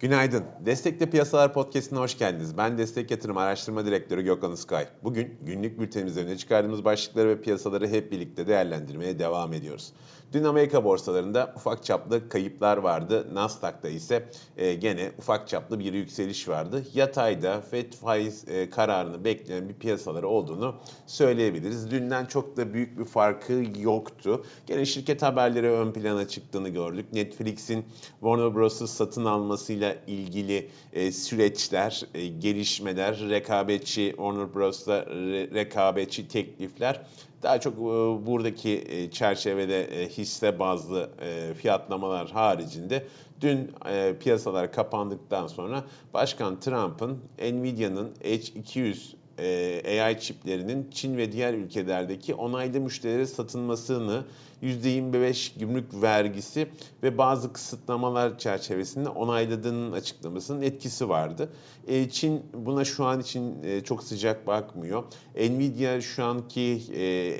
Günaydın. Destekli Piyasalar Podcast'ine hoş geldiniz. Ben Destek Yatırım Araştırma Direktörü Gökhan Iskay. Bugün günlük bültenimizde öne çıkardığımız başlıkları ve piyasaları hep birlikte değerlendirmeye devam ediyoruz. Dün Amerika borsalarında ufak çaplı kayıplar vardı. Nasdaq'ta ise e, gene ufak çaplı bir yükseliş vardı. Yatayda FED faiz e, kararını bekleyen bir piyasaları olduğunu söyleyebiliriz. Dünden çok da büyük bir farkı yoktu. Gene şirket haberleri ön plana çıktığını gördük. Netflix'in Warner Bros'u satın almasıyla ilgili e, süreçler, e, gelişmeler, rekabetçi Warner Bros'la re, rekabetçi teklifler. Daha çok e, buradaki e, çerçevede e, hisse bazlı fiyatlamalar haricinde dün piyasalar kapandıktan sonra Başkan Trump'ın Nvidia'nın H200 AI çiplerinin Çin ve diğer ülkelerdeki onaylı müşterilere satılmasını %25 gümrük vergisi ve bazı kısıtlamalar çerçevesinde onayladığının açıklamasının etkisi vardı. E, Çin buna şu an için e, çok sıcak bakmıyor. Nvidia şu anki e,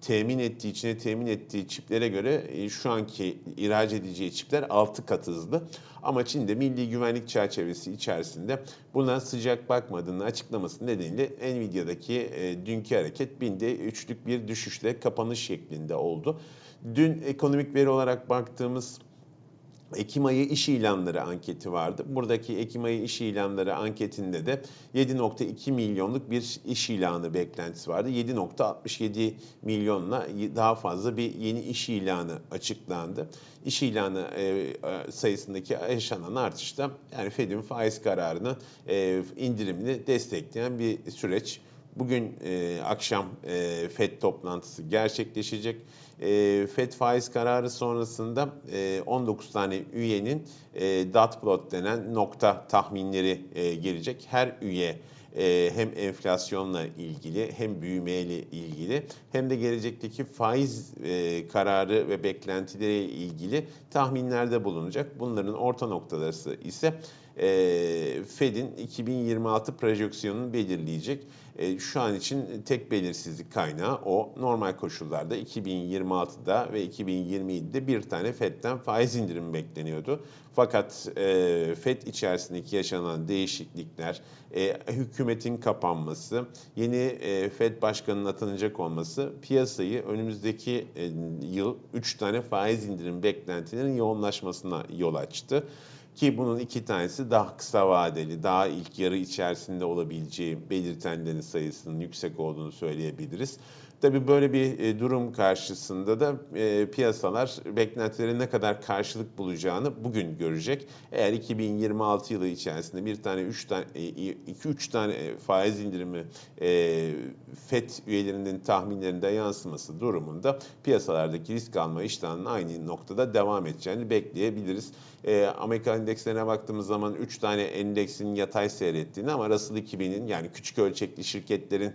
temin ettiği, içine temin ettiği çiplere göre şu anki ihraç edeceği çipler 6 kat hızlı. Ama Çin de milli güvenlik çerçevesi içerisinde buna sıcak bakmadığını açıklaması nedeniyle Nvidia'daki dünkü hareket binde üçlük bir düşüşle kapanış şeklinde oldu. Dün ekonomik veri olarak baktığımız Ekim ayı iş ilanları anketi vardı. Buradaki Ekim ayı iş ilanları anketinde de 7.2 milyonluk bir iş ilanı beklentisi vardı. 7.67 milyonla daha fazla bir yeni iş ilanı açıklandı. İş ilanı e, e, sayısındaki yaşanan artışta yani Fed'in faiz kararını e, indirimini destekleyen bir süreç. Bugün akşam FED toplantısı gerçekleşecek. E, FED faiz kararı sonrasında e, 19 tane üyenin e, dot plot denen nokta tahminleri e, gelecek. Her üye e, hem enflasyonla ilgili hem büyümeyle ilgili hem de gelecekteki faiz e, kararı ve beklentileriyle ilgili tahminlerde bulunacak. Bunların orta noktaları ise e, Fed'in 2026 projeksiyonunu belirleyecek. E, şu an için tek belirsizlik kaynağı o. Normal koşullarda 2026'da ve 2027'de bir tane Fed'den faiz indirimi bekleniyordu. Fakat e, FED içerisindeki yaşanan değişiklikler, e, hükümetin kapanması, yeni e, FED başkanının atanacak olması piyasayı önümüzdeki yıl 3 tane faiz indirim beklentilerinin yoğunlaşmasına yol açtı. Ki bunun iki tanesi daha kısa vadeli, daha ilk yarı içerisinde olabileceği belirtenlerin sayısının yüksek olduğunu söyleyebiliriz. Tabii böyle bir e, durum karşısında da e, piyasalar beklentilerin ne kadar karşılık bulacağını bugün görecek. Eğer 2026 yılı içerisinde bir tane 3 tane 2 3 tane faiz indirimi e, FED üyelerinin tahminlerinde yansıması durumunda piyasalardaki risk alma iştahının aynı noktada devam edeceğini bekleyebiliriz. Amerika endekslerine baktığımız zaman 3 tane endeksin yatay seyrettiğini ama Russell 2000'in yani küçük ölçekli şirketlerin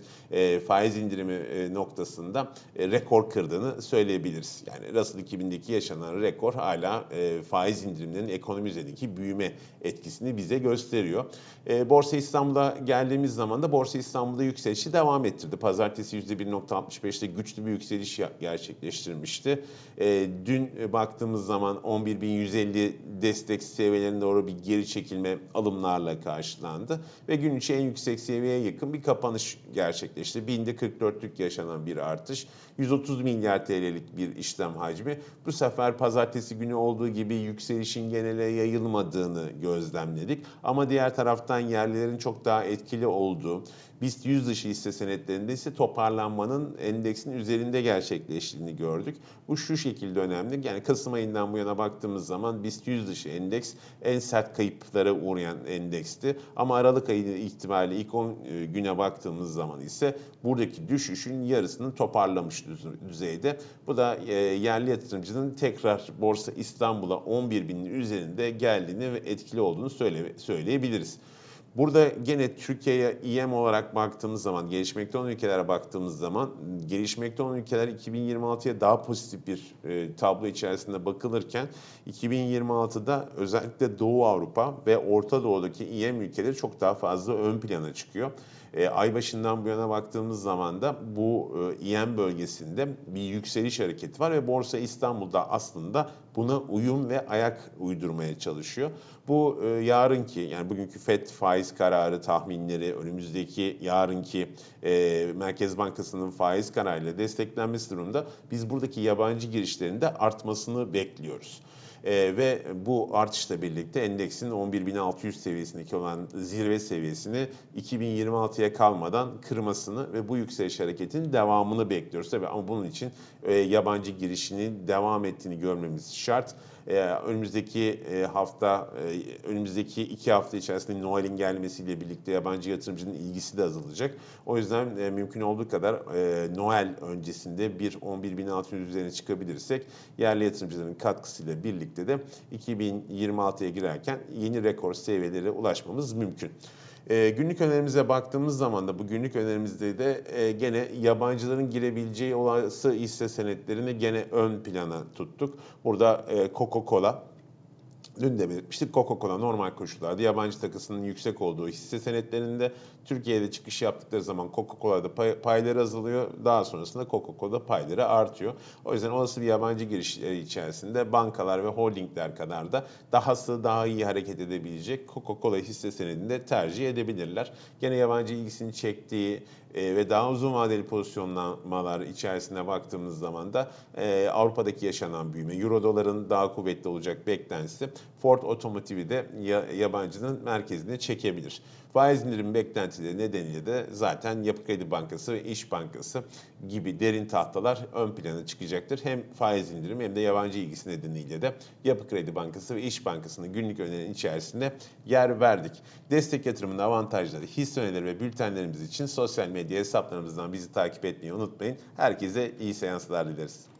faiz indirimi noktasında noktasında e, rekor kırdığını söyleyebiliriz. Yani Russell 2000'deki yaşanan rekor hala e, faiz indirimlerinin ekonomi üzerindeki büyüme etkisini bize gösteriyor. E, Borsa İstanbul'a geldiğimiz zaman da Borsa İstanbul'da yükselişi devam ettirdi. Pazartesi %1.65'te güçlü bir yükseliş gerçekleştirmişti. E, dün baktığımız zaman 11.150 destek seviyelerine doğru bir geri çekilme alımlarla karşılandı ve gün içi en yüksek seviyeye yakın bir kapanış gerçekleşti. Binde 44'lük yaşanan bir artış. 130 milyar TL'lik bir işlem hacmi. Bu sefer pazartesi günü olduğu gibi yükselişin genele yayılmadığını gözlemledik. Ama diğer taraftan yerlilerin çok daha etkili olduğu, BIST 100 dışı hisse senetlerinde ise toparlanmanın endeksin üzerinde gerçekleştiğini gördük. Bu şu şekilde önemli. Yani Kasım ayından bu yana baktığımız zaman BIST 100 dışı endeks en sert kayıplara uğrayan endeksti. Ama Aralık ayı itibariyle ilk 10 e, güne baktığımız zaman ise buradaki düşüşün yarısını toparlamış düzeyde. Bu da e, yerli yatırımcının tekrar Borsa İstanbul'a 11 binin üzerinde geldiğini ve etkili olduğunu söyle, söyleyebiliriz. Burada gene Türkiye'ye İM olarak baktığımız zaman, gelişmekte olan ülkelere baktığımız zaman, gelişmekte olan ülkeler 2026'ya daha pozitif bir e, tablo içerisinde bakılırken 2026'da özellikle Doğu Avrupa ve Orta Doğu'daki İM ülkeleri çok daha fazla ön plana çıkıyor. E, ay başından bu yana baktığımız zaman da bu e, İM bölgesinde bir yükseliş hareketi var ve Borsa İstanbul'da aslında buna uyum ve ayak uydurmaya çalışıyor. Bu e, yarınki yani bugünkü FED faiz kararı tahminleri, önümüzdeki yarınki e, Merkez Bankası'nın faiz kararıyla desteklenmesi durumunda biz buradaki yabancı girişlerin de artmasını bekliyoruz. E, ve bu artışla birlikte endeksin 11.600 seviyesindeki olan zirve seviyesini 2026'ya kalmadan kırmasını ve bu yükseliş hareketinin devamını bekliyoruz. Tabii ama bunun için e, yabancı girişinin devam ettiğini görmemiz şart. Ee, önümüzdeki e, hafta, e, önümüzdeki iki hafta içerisinde Noel'in gelmesiyle birlikte yabancı yatırımcının ilgisi de azalacak. O yüzden e, mümkün olduğu kadar Noel öncesinde bir 11.600 üzerine çıkabilirsek yerli yatırımcıların katkısıyla birlikte de 2026'ya girerken yeni rekor seviyelere ulaşmamız mümkün. E, günlük önerimize baktığımız zaman da bu günlük önerimizde de e, gene yabancıların girebileceği olası hisse senetlerini gene ön plana tuttuk. Burada e, Coca-Cola, Dün de belirtmiştik Coca-Cola normal koşullarda yabancı takısının yüksek olduğu hisse senetlerinde Türkiye'de çıkış yaptıkları zaman Coca-Cola'da pay, payları azalıyor. Daha sonrasında Coca-Cola payları artıyor. O yüzden olası bir yabancı girişleri içerisinde bankalar ve holdingler kadar da dahası daha iyi hareket edebilecek Coca-Cola hisse senedinde tercih edebilirler. Gene yabancı ilgisini çektiği e, ve daha uzun vadeli pozisyonlamalar içerisine baktığımız zaman da e, Avrupa'daki yaşanan büyüme, Euro doların daha kuvvetli olacak beklentisi Ford Otomotiv'i de yabancının merkezine çekebilir. Faiz indirim beklentileri nedeniyle de zaten Yapı Kredi Bankası ve İş Bankası gibi derin tahtalar ön plana çıkacaktır. Hem faiz indirim hem de yabancı ilgisi nedeniyle de Yapı Kredi Bankası ve İş Bankası'nın günlük önerinin içerisinde yer verdik. Destek yatırımının avantajları, hisse önerileri ve bültenlerimiz için sosyal medya hesaplarımızdan bizi takip etmeyi unutmayın. Herkese iyi seanslar dileriz.